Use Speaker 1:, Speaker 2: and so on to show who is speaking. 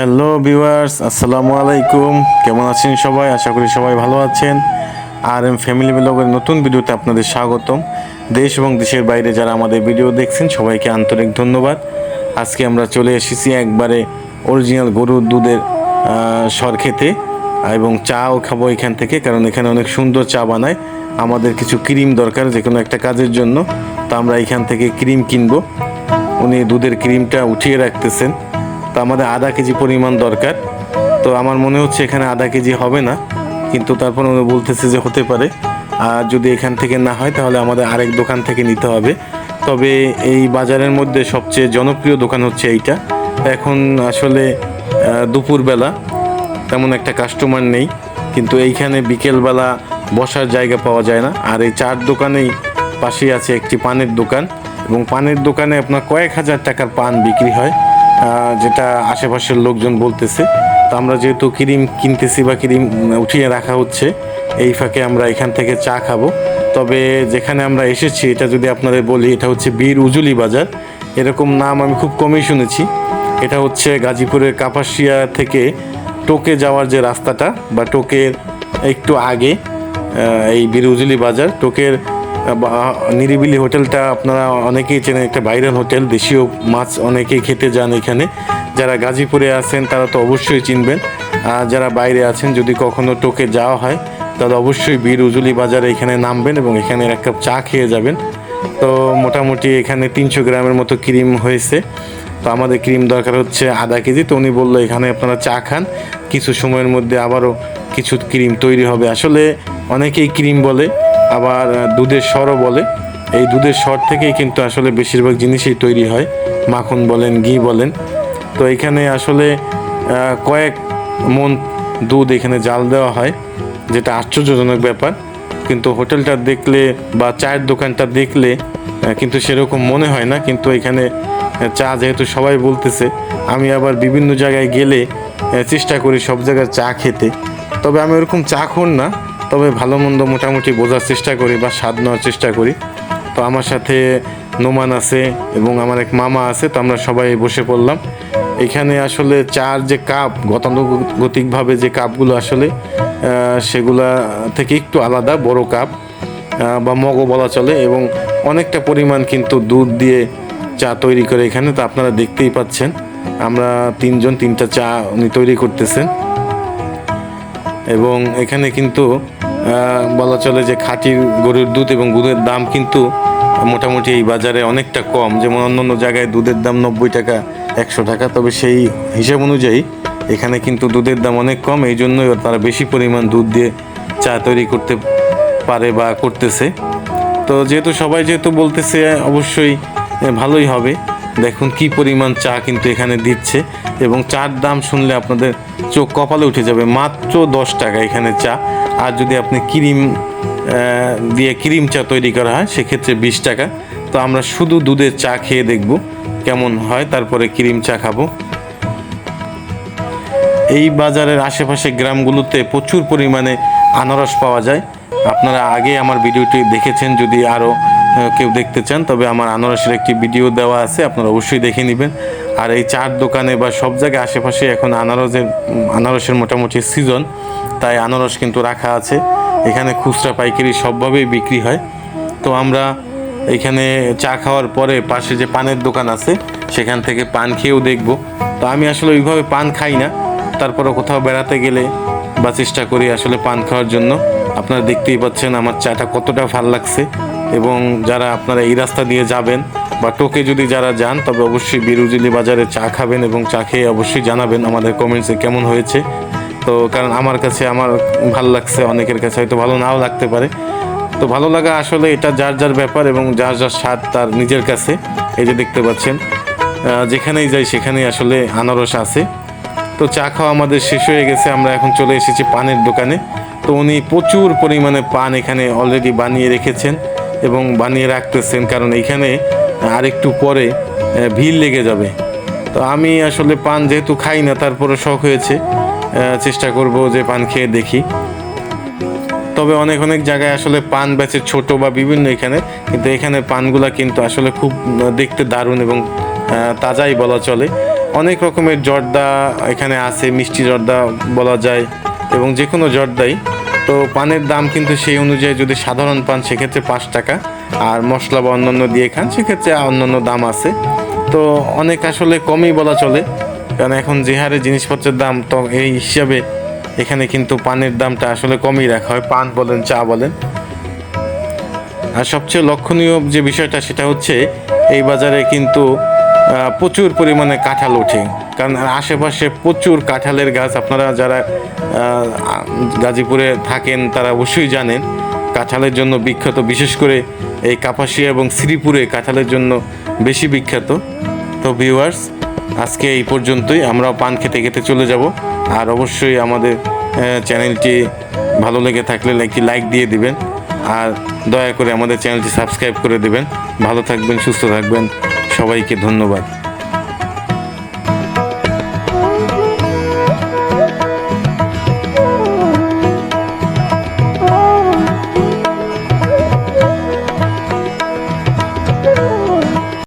Speaker 1: Hello viewers, আসসালামু আলাইকুম। কেমন আছেন সবাই? আশা করি সবাই ভালো আছেন। আর এম ফ্যামিলি ব্লগের নতুন ভিডিওতে আপনাদের স্বাগতম। দেশ এবং দেশের বাইরে যারা আমাদের ভিডিও দেখছেন, সবাইকে আন্তরিক ধন্যবাদ। আজকে আমরা চলে এসেছি একবারে অরিজিনাল গরুর দুধের সর খেতে এবং চাও খাব এখান থেকে, কারণ এখানে অনেক সুন্দর চা বানায়। আমাদের কিছু ক্রিম দরকার যে কোনো একটা কাজের জন্য। তো আমরা এখান থেকে ক্রিম কিনবো। উনি দুধের ক্রিমটা উঠিয়ে রাখতেছেন। তো আমাদের আধা কেজি পরিমাণ দরকার। তো আমার মনে হচ্ছে এখানে আধা কেজি হবে না, কিন্তু তারপর উনি বলতেছে যে হতে পারে। আর যদি এখান থেকে না হয়, তাহলে আমাদের আরেক দোকান থেকে নিতে হবে। তবে এই বাজারের মধ্যে সবচেয়ে জনপ্রিয় দোকান হচ্ছে এইটা। এখন আসলে দুপুরবেলা তেমন একটা কাস্টমার নেই, কিন্তু এইখানে বিকেলবেলা বসার জায়গা পাওয়া যায় না। আর এই চার দোকানেই পাশেই আছে একটি পানের দোকান। এবং পানের দোকানে আপনার কয়েক হাজার টাকার পান বিক্রি হয়। যেটা আশেপাশের লোকজন বলতেছে। তো আমরা যেহেতু ক্রিম কিনতেছি বা ক্রিম উঠিয়ে রাখা হচ্ছে, এই ফাঁকে আমরা এখান থেকে চা খাব। তবে যেখানে আমরা এসেছি, এটা যদি আপনাদের বলি, এটা হচ্ছে বীর উজুলি বাজার। এরকম নাম আমি খুব কমই শুনেছি। এটা হচ্ছে গাজীপুরের কাপাসিয়া থেকে টোকে যাওয়ার যে রাস্তাটা, বা টোকের একটু আগে এই বীর উজুলি বাজার। টোকের নিরিবিলি হোটেলটা আপনারা অনেকেই চেনেন, একটা ভাইরাল হোটেল, দেশীয় মাছ অনেকেই খেতে যান এখানে। যারা গাজীপুরে আছেন, তারা তো অবশ্যই চিনবেন। আর যারা বাইরে আছেন, যদি কখনো টোকে যাওয়া হয়, তাহলে অবশ্যই বীর উজুলি বাজারে এখানে নামবেন এবং এখানে এক কাপ চা খেয়ে যাবেন। তো মোটামুটি এখানে তিনশো গ্রামের মতো ক্রিম হয়েছে। তো আমাদের ক্রিম দরকার হচ্ছে আধা কেজি। তো উনি বলল, এখানে আপনারা চা খান। কিছু সময়ের মধ্যে আবারও কিছু ক্রিম তৈরি হবে। আসলে অনেকেই ক্রিম বলে আবার দুধের স্বরও বলে। এই দুধের স্বর থেকেই কিন্তু আসলে বেশিরভাগ জিনিসই তৈরি হয়। মাখন বলেন, ঘি বলেন। তো এখানে আসলে কয়েক মন দুধ এখানে জাল দেওয়া হয়, যেটা আশ্চর্যজনক ব্যাপার। কিন্তু হোটেলটা দেখলে বা চায়ের দোকানটা দেখলে কিন্তু সেরকম মনে হয় না। কিন্তু এখানে চা যেহেতু সবাই বলতেছে, আমি আবার বিভিন্ন জায়গায় গেলে চেষ্টা করি সব জায়গায় চা খেতে। তবে আমি ওরকম চা খোর না। তবে ভালো মন্দ মোটামুটি বোঝার চেষ্টা করি বা স্বাদ নেওয়ার চেষ্টা করি। তো আমার সাথে নোমান আছে এবং আমার এক মামা আছে, তো আমরা সবাই বসে পড়লাম। এখানে আসলে চার যে কাপ, গতানুগতিকভাবে যে কাপগুলো আসলে সেগুলা থেকে একটু আলাদা, বড় কাপ বা মগও বলা চলে এবং অনেকটা পরিমাণ কিন্তু দুধ দিয়ে চা তৈরি করে এখানে, তো আপনারা দেখতেই পাচ্ছেন। আমরা তিনজন, তিনটা চা উনি তৈরি করতেছেন। এবং এখানে কিন্তু বলা চলে যে খাঁটি গরুর দুধ এবং দুধের দাম কিন্তু মোটামুটি এই বাজারে অনেকটা কম। যেমন অন্য অন্য জায়গায় দুধের দাম নব্বই টাকা, একশো টাকা। তবে সেই হিসাব অনুযায়ী এখানে কিন্তু দুধের দাম অনেক কম। এই জন্যই তারা বেশি পরিমাণ দুধ দিয়ে চা তৈরি করতে পারে বা করতেছে। তো যেহেতু সবাই যেহেতু বলতেছে, অবশ্যই ভালোই হবে। দেখুন কি পরিমাণ চা কিন্তু এখানে দিচ্ছে এবং চার দাম শুনলে আপনাদের চোখ কপালে উঠে যাবে। মাত্র দশ টাকা এখানে চা। আর যদি আপনি ক্রিম দিয়ে ক্রিম চা তৈরি করা হয়, সেক্ষেত্রে বিশ টাকা। তো আমরা শুধু দুধের চা খেয়ে দেখব কেমন হয়, তারপরে ক্রিম চা খাব। এই বাজারের আশেপাশে গ্রামগুলোতে প্রচুর পরিমাণে আনারস পাওয়া যায়। আপনারা আগে আমার ভিডিওটি দেখেছেন, যদি আরও কেউ দেখতে চান, তবে আমার আনারসের একটি ভিডিও দেওয়া আছে, আপনারা অবশ্যই দেখে নেবেন। আর এই চার দোকানে বা সব জায়গায় আশেপাশে এখন আনারসের আনারসের মোটামুটি সিজন। তাই আনারস কিন্তু রাখা আছে। এখানে খুচরা পাইকারি সবভাবেই বিক্রি হয়। তো আমরা এখানে চা খাওয়ার পরে পাশে যে পানের দোকান আছে, সেখান থেকে পান খেয়েও দেখব। তো আমি আসলে ওইভাবে পান খাই না। তারপরে কোথাও বেড়াতে গেলে বা চেষ্টা করি আসলে পান খাওয়ার জন্য। আপনারা দেখতেই পাচ্ছেন আমার চাটা কতটা ভালো লাগছে। এবং যারা আপনারা এই রাস্তা দিয়ে যাবেন বা টোকে যদি যারা যান, তবে অবশ্যই বিরুজিলি বাজারে চা খাবেন এবং চা খেয়ে অবশ্যই জানাবেন আমাদের কমেন্টসে কেমন হয়েছে। তো কারণ আমার কাছে, আমার ভালো লাগছে অনেকের কাছে, হয়তো ভালো নাও লাগতে পারে। তো ভালো লাগা আসলে এটা যার যার ব্যাপার এবং যার যার স্বাদ তার নিজের কাছে, এই যে দেখতে পাচ্ছেন। যেখানেই যাই সেখানেই আসলে আনারস আছে। তো চা খাওয়া আমাদের শেষ হয়ে গেছে, আমরা এখন চলে এসেছি পানের দোকানে। তো উনি প্রচুর পরিমাণে পান এখানে অলরেডি বানিয়ে রেখেছেন এবং বানিয়ে রাখতেছেন, কারণ এখানে আরেকটু পরে ভিড় লেগে যাবে। তো আমি আসলে পান যেহেতু খাই না তারপরে শখ হয়েছে। চেষ্টা করব যে পান খেয়ে দেখি। তবে অনেক অনেক জায়গায় আসলে পান বেচে ছোট বা বিভিন্ন এখানে, কিন্তু এখানে পানগুলা কিন্তু আসলে খুব দেখতে দারুণ এবং তাজাই বলা চলে। অনেক রকমের জর্দা এখানে আছে, মিষ্টি জর্দা বলা যায় এবং যে কোনো জর্দাই। তো পানের দাম কিন্তু সেই অনুযায়ী যদি সাধারণ পান সেক্ষেত্রে পাঁচ টাকা, আর মশলা বা অন্যান্য দিয়ে খান সেক্ষেত্রে অন্যান্য দাম আছে। তো অনেক আসলে কমই বলা চলে। কারণ এখন যে হারে জিনিসপত্রের দাম তো এই হিসাবে এখানে কিন্তু পানের দামটা আসলে কমই রাখা হয়। পান বলেন, চা বলেন। আর সবচেয়ে লক্ষণীয় যে বিষয়টা সেটা হচ্ছে এই বাজারে কিন্তু প্রচুর পরিমাণে কাঁঠাল ওঠে। কারণ আশেপাশে প্রচুর কাঁঠালের গাছ আপনারা যারা গাজীপুরে থাকেন তারা অবশ্যই জানেন, কাঁঠালের জন্য বিখ্যাত, বিশেষ করে এই কাপাসিয়া এবং শ্রীপুরে কাঁঠালের জন্য বেশি বিখ্যাত। তো ভিউয়ার্স আজকে এই পর্যন্তই। আমরাও পান খেতে খেতে চলে যাব। আর অবশ্যই আমাদের চ্যানেলটি ভালো লেগে থাকলে একটি লাইক দিয়ে দিবেন। আর দয়া করে আমাদের চ্যানেলটি সাবস্ক্রাইব করে দেবেন। ভালো থাকবেন, সুস্থ থাকবেন। সবাইকে ধন্যবাদ।